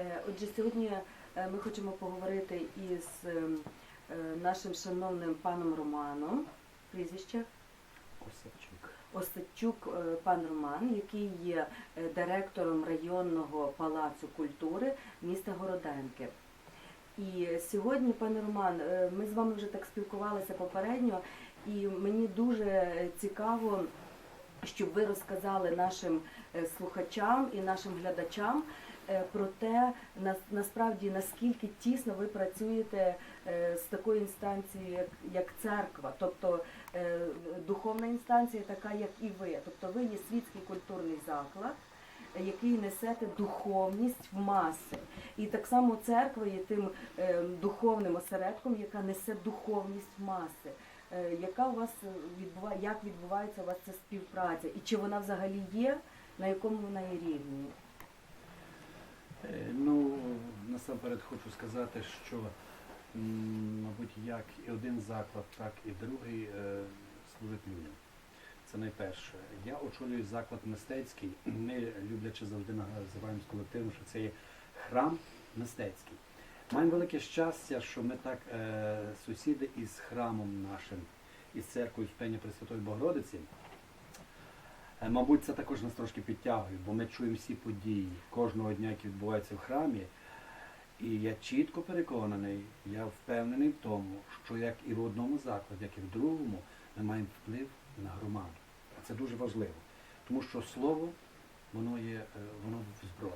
Е, Отже, сьогодні е, ми хочемо поговорити із е, нашим шановним паном Романом, прізвище Осадчук. Осадчук пан Роман, який є директором районного палацу культури міста Городенки. І сьогодні, пане Роман, ми з вами вже так спілкувалися попередньо, і мені дуже цікаво, щоб ви розказали нашим слухачам і нашим глядачам про те, на- насправді наскільки тісно ви працюєте е, з такою інстанцією, як, церква, тобто е, духовна інстанція, така як і ви. Тобто ви є світський культурний заклад, е, який несете духовність в маси. І так само церква є тим е, духовним осередком, яка несе духовність в маси. Е, Яка у вас відбуває, як відбувається у вас ця співпраця? І чи вона взагалі є, на якому вона є рівні? Е, Ну, насамперед хочу сказати, що, мабуть, як і один заклад, так і другий е, служить людям. Це найперше. Я очолюю заклад мистецький. Ми, люблячи завжди називаємо з колективом, що це є храм мистецький. Маємо велике щастя, що ми так е, сусіди із храмом нашим, із церквою Спення Пресвятої Богородиці. Е, Мабуть, це також нас трошки підтягує, бо ми чуємо всі події кожного дня, які відбуваються в храмі. І я чітко переконаний, я впевнений в тому, що як і в одному закладі, як і в другому, ми маємо вплив на громаду. А це дуже важливо. Тому що слово, воно є, е, воно в зброї.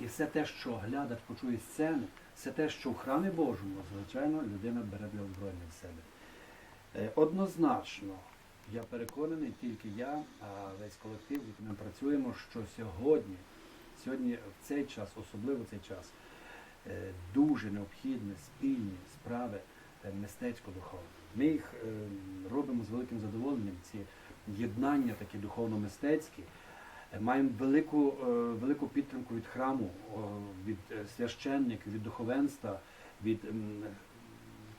І все те, що глядач почує з сцени, все те, що в храмі Божому, звичайно, людина бере для озброєння в себе. Е, Однозначно, я переконаний, тільки я, а весь колектив, з яким ми працюємо, що сьогодні, сьогодні в цей час, особливо в цей час, е, дуже необхідні спільні справи е, мистецько-духовні. Ми їх е, робимо з великим задоволенням, ці єднання такі духовно-мистецькі. Маємо велику, велику підтримку від храму, від священників, від духовенства, від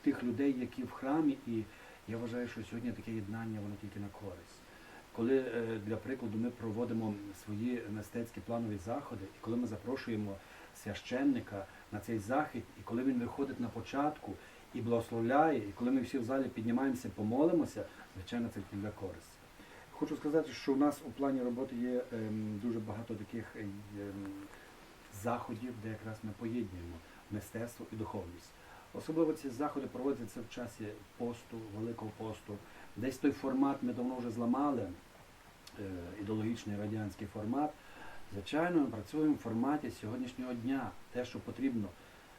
тих людей, які в храмі. І я вважаю, що сьогодні таке єднання воно тільки на користь. Коли, е, для прикладу, ми проводимо свої мистецькі планові заходи, і коли ми запрошуємо священника на цей захід, і коли він виходить на початку і благословляє, і коли ми всі в залі піднімаємося, помолимося, звичайно, це для користі. Хочу сказати, що у нас у плані роботи є ем, дуже багато таких ем, заходів, де якраз ми поєднуємо мистецтво і духовність. Особливо ці заходи проводяться в часі посту, Великого посту. Десь той формат ми давно вже зламали, е, ідеологічний радянський формат. Звичайно, ми працюємо в форматі сьогоднішнього дня, те, що потрібно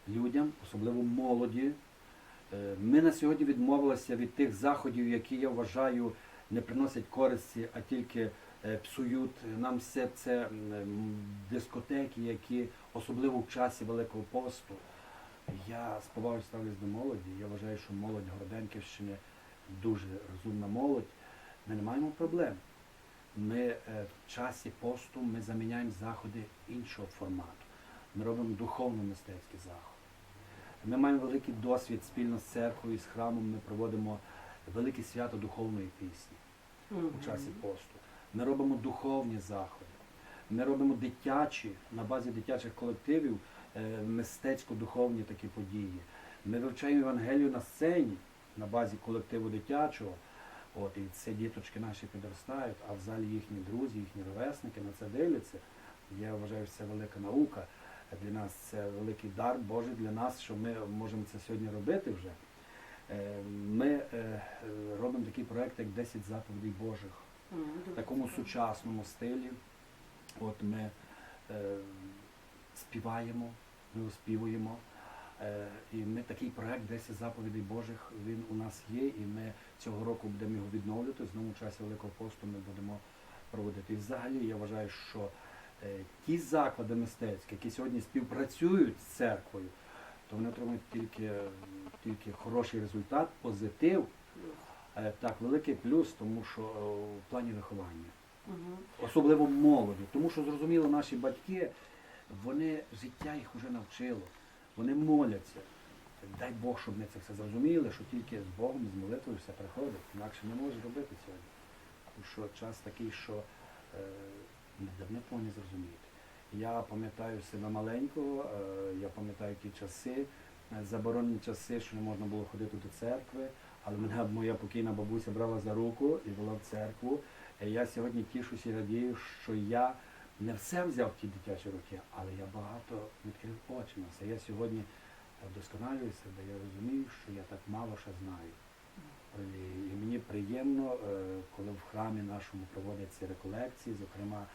людям, особливо молоді. Е, Ми на сьогодні відмовилися від тих заходів, які я вважаю не приносять користі, а тільки е, псують нам все це дискотеки, які особливо в часі Великого посту. Я з повагою ставлюсь до молоді. Я вважаю, що молодь Городенківщини дуже розумна молодь. Ми не маємо проблем. Ми е, в часі посту ми заміняємо заходи іншого формату. Ми робимо духовно-мистецькі заходи. Ми маємо великий досвід спільно з церквою, з храмом. Ми проводимо велике свято духовної пісні у часі посту. Ми робимо духовні заходи. Ми робимо дитячі на базі дитячих колективів мистецько-духовні такі події. Ми вивчаємо Євангелію на сцені на базі колективу дитячого. От, і це діточки наші підростають, а в залі їхні друзі, їхні ровесники на це дивляться. Я вважаю, що це велика наука. Для нас це великий дар Божий для нас, що ми можемо це сьогодні робити вже. Е, Ми е, робимо такий проект, як 10 заповідей Божих в такому сучасному стилі. От ми е, співаємо, ми оспівуємо. Е, і ми такий проект 10 заповідей Божих він у нас є, і ми цього року будемо його відновлювати. Знову часі Великого посту ми будемо проводити. І взагалі я вважаю, що е, ті заклади мистецькі, які сьогодні співпрацюють з церквою, то вони отримують тільки, тільки хороший результат, позитив. Е, Так, великий плюс, тому що в плані виховання, Мгм. особливо молоді, тому що зрозуміло, наші батьки, вони життя їх вже навчило, вони моляться. Дай Бог, щоб ми це все зрозуміли, що тільки з Богом, з молитвою все приходить, інакше не може робити сьогодні. Тому що час такий, що е, давно повинні зрозуміти. Я пам'ятаю себе маленького, е, я пам'ятаю ті часи, е, заборонені часи, що не можна було ходити до церкви, але мене моя покійна бабуся брала за руку і вела в церкву. Е, Я сьогодні тішуся і радію, що я не все взяв в ті дитячі роки, але я багато відкрив очі на все. Я сьогодні вдосконалюю себе, я розумію, що я так мало ще знаю. І, мені приємно, е, коли в храмі нашому проводяться реколекції, зокрема,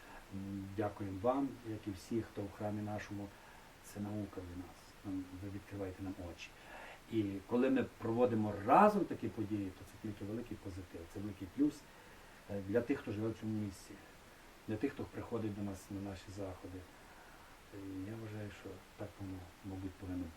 дякуємо вам, як і всі, хто в храмі нашому, це наука для нас. Ви відкриваєте нам очі. І коли ми проводимо разом такі події, то це тільки великий позитив, це великий плюс е, для тих, хто живе в цьому місці, для тих, хто приходить до нас на наші заходи. І я вважаю, що так воно, мабуть, повинно бути.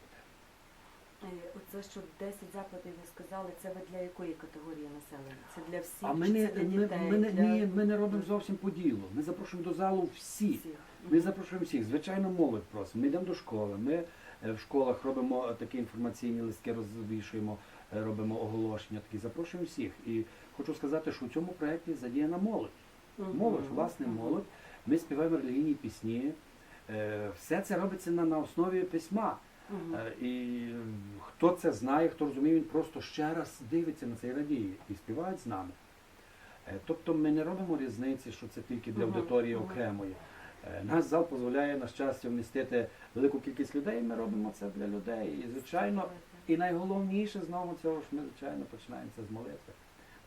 Е, Оце що 10 закладів ви сказали, це ви для якої категорії населення? Це для всіх А ми не, це для ми, дітей? ми, не- для ні, ми не робимо зовсім по ділу. Ми запрошуємо до залу всіх. всіх? Ми запрошуємо всіх. Звичайно, молодь просимо. Ми йдемо до школи. Ми е, в школах робимо е, такі інформаційні листки, розвішуємо, е, робимо оголошення. Такі запрошуємо всіх. І хочу сказати, що у цьому проєкті задіяна молодь. Молодь, власне, молодь. Ми співаємо релігійні пісні. Е, Все це робиться на, на основі письма. Е, І хто це знає, хто розуміє, він просто ще раз дивиться на це і радіє і співають з нами. Е, Тобто ми не робимо різниці, що це тільки для аудиторії окремої. Наш зал дозволяє на щастя вмістити велику кількість людей, ми робимо це для людей. І, звичайно, і найголовніше знову цього ж ми, звичайно, починаємо це з молитви.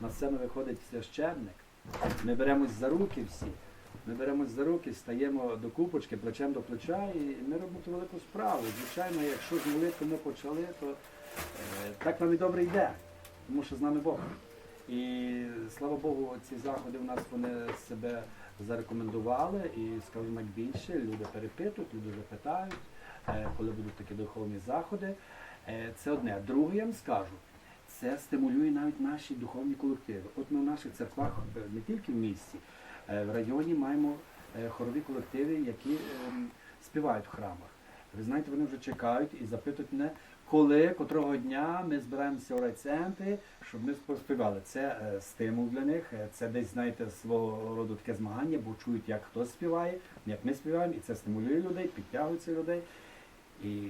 На сцену виходить священник. Ми беремось за руки всі. Ми беремось за руки, стаємо до купочки, плечем до плеча, і ми робимо велику справу. Звичайно, якщо з молитви ми почали, то е, так нам і добре йде, тому що з нами Бог. І слава Богу, ці заходи в нас вони себе зарекомендували, і скажу навіть більше, люди перепитують, люди вже питають, е, коли будуть такі духовні заходи. Е, Це одне. Друге, я вам скажу, це стимулює навіть наші духовні колективи. От ми в наших церквах е, не тільки в місті, е, в районі маємо е, хорові колективи, які ем, співають в храмах. Ви знаєте, вони вже чекають і запитують мене, коли, котрого дня ми збираємося у райцентрі, щоб ми поспівали. Це стимул для них, це десь, знаєте, свого роду таке змагання, бо чують, як хтось співає, як ми співаємо, і це стимулює людей, підтягується людей. І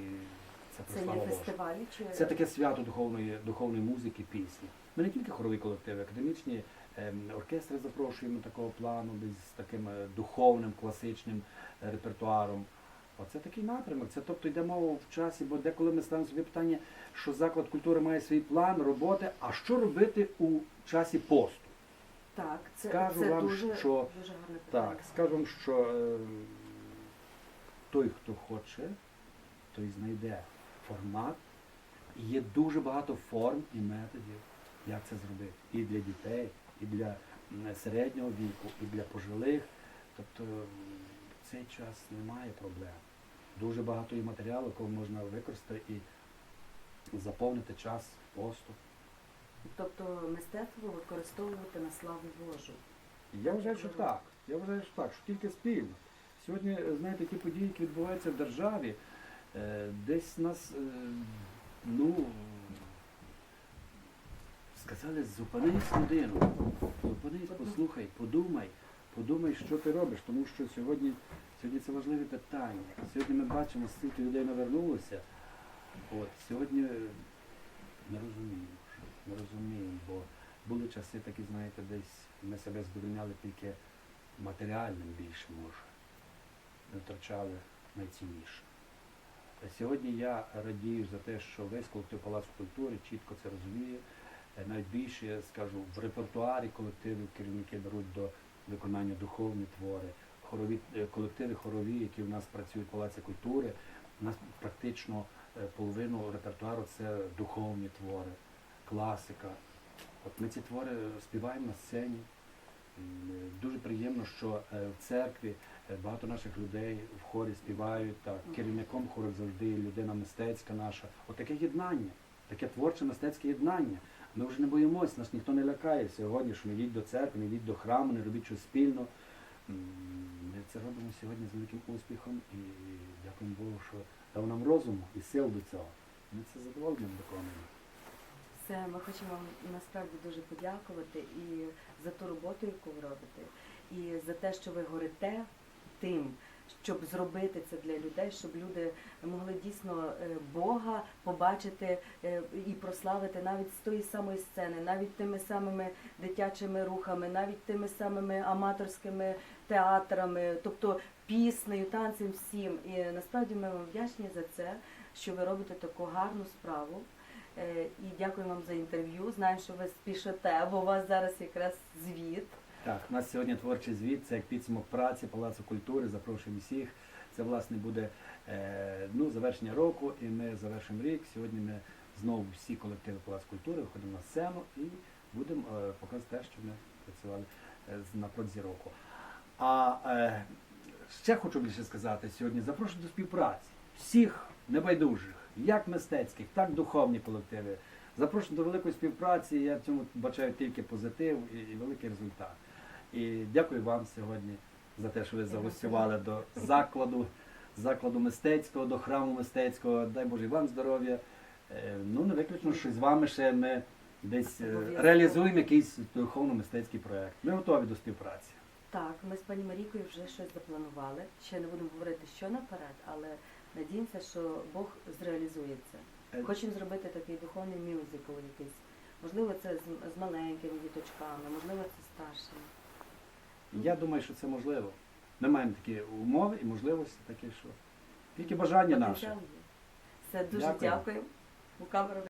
це Це є фестивалі чи Це таке свято духовної, духовної музики, пісні. Ми не тільки хорові колективи, академічні ем, оркестри запрошуємо такого плану, десь з таким е, духовним, класичним е, репертуаром. Оце такий напрямок. Це тобто йде мова в часі, бо деколи ми ставимо собі питання, що заклад культури має свій план роботи, а що робити у часі посту? так, це, Скажу це вам, дуже, що- дуже гарне питання. Так, скажу вам, що е, той, хто хоче, той знайде формат. І Є дуже багато форм і методів, як це зробити. І для дітей, і для середнього віку, і для пожилих. Тобто в цей час немає проблем. Дуже багато є матеріалу, якого можна використати і заповнити час посту. Тобто мистецтво використовувати на славу Божу. Я вважаю, що так. Я вважаю, що так, що тільки спільно. Сьогодні, знаєте, ті події, які відбуваються в державі, десь нас, е, ну, сказали, зупинись людину, зупинись, послухай, подумай, подумай, що ти робиш, тому що сьогодні, сьогодні це важливе питання. Сьогодні ми бачимо, скільки людей навернулося. От, сьогодні не розуміємо, не розуміємо, бо були часи такі, знаєте, десь ми себе задовольняли тільки матеріальним більше може. Ми втрачали найцінніше. Сьогодні я радію за те, що весь колектив Палацу культури чітко це розуміє. Е, Навіть більше, я скажу, в репертуарі колективів керівники беруть до виконання духовні твори, хорові, е, колективи хорові, які в нас працюють в Палаці культури. У нас практично е, половину репертуару це духовні твори, класика. От ми ці твори співаємо на сцені. Дуже приємно, що е, в церкві е, багато наших людей в хорі співають, так, керівником хору завжди людина мистецька наша. От єднання, таке творче мистецьке єднання. Ми вже не боїмося, нас ніхто не лякає сьогодні, що не йдіть до церкви, не йдіть до храму, не робіть щось спільно. Ми це робимо сьогодні з великим успіхом і дякуємо Богу, що дав нам розуму і сил до цього. Ми це задоволенням виконуємо. Все, ми хочемо вам насправді дуже подякувати і за ту роботу, яку ви робите, і за те, що ви горите тим, щоб зробити це для людей, щоб люди могли дійсно е, Бога побачити е, і прославити навіть з тої самої сцени, навіть тими самими дитячими рухами, навіть тими самими аматорськими театрами, тобто піснею, танцем, всім. І насправді ми вам вдячні за це, що ви робите таку гарну справу. Е, І дякую вам за інтерв'ю. Знаю, що ви спішите, бо у вас зараз якраз звіт. Так, у нас сьогодні творчий звіт, це як підсумок праці Палацу культури. Запрошуємо всіх. Це власне буде е, ну, завершення року, і ми завершимо рік. Сьогодні ми знову всі колективи Палацу культури виходимо на сцену і будемо е, показувати те, що ми працювали на протязі року. А ще хочу більше сказати сьогодні. Запрошую до співпраці всіх небайдужих, як мистецьких, так і духовні колективи. Запрошую до великої співпраці. Я в цьому бачаю тільки позитив і, великий результат. І дякую вам сьогодні за те, що ви загостювали до закладу, закладу мистецького, до храму мистецького. Дай Боже і вам здоров'я. Е, Ну, не виключно, що з вами ще ми десь е, реалізуємо якийсь духовно-мистецький проєкт. Ми готові до співпраці. Так, ми з пані Марійкою вже щось запланували. Ще не будемо говорити, що наперед, але надіємося, що Бог зреалізує це. Е, Хочемо зробити такий духовний мюзикл якийсь. Можливо, це з, з маленькими діточками, можливо, це старшими. Я думаю, що це можливо. Ми маємо такі умови і можливості такі, що тільки бажання наше. Є. Все, дуже Дякую. дякую. У камеру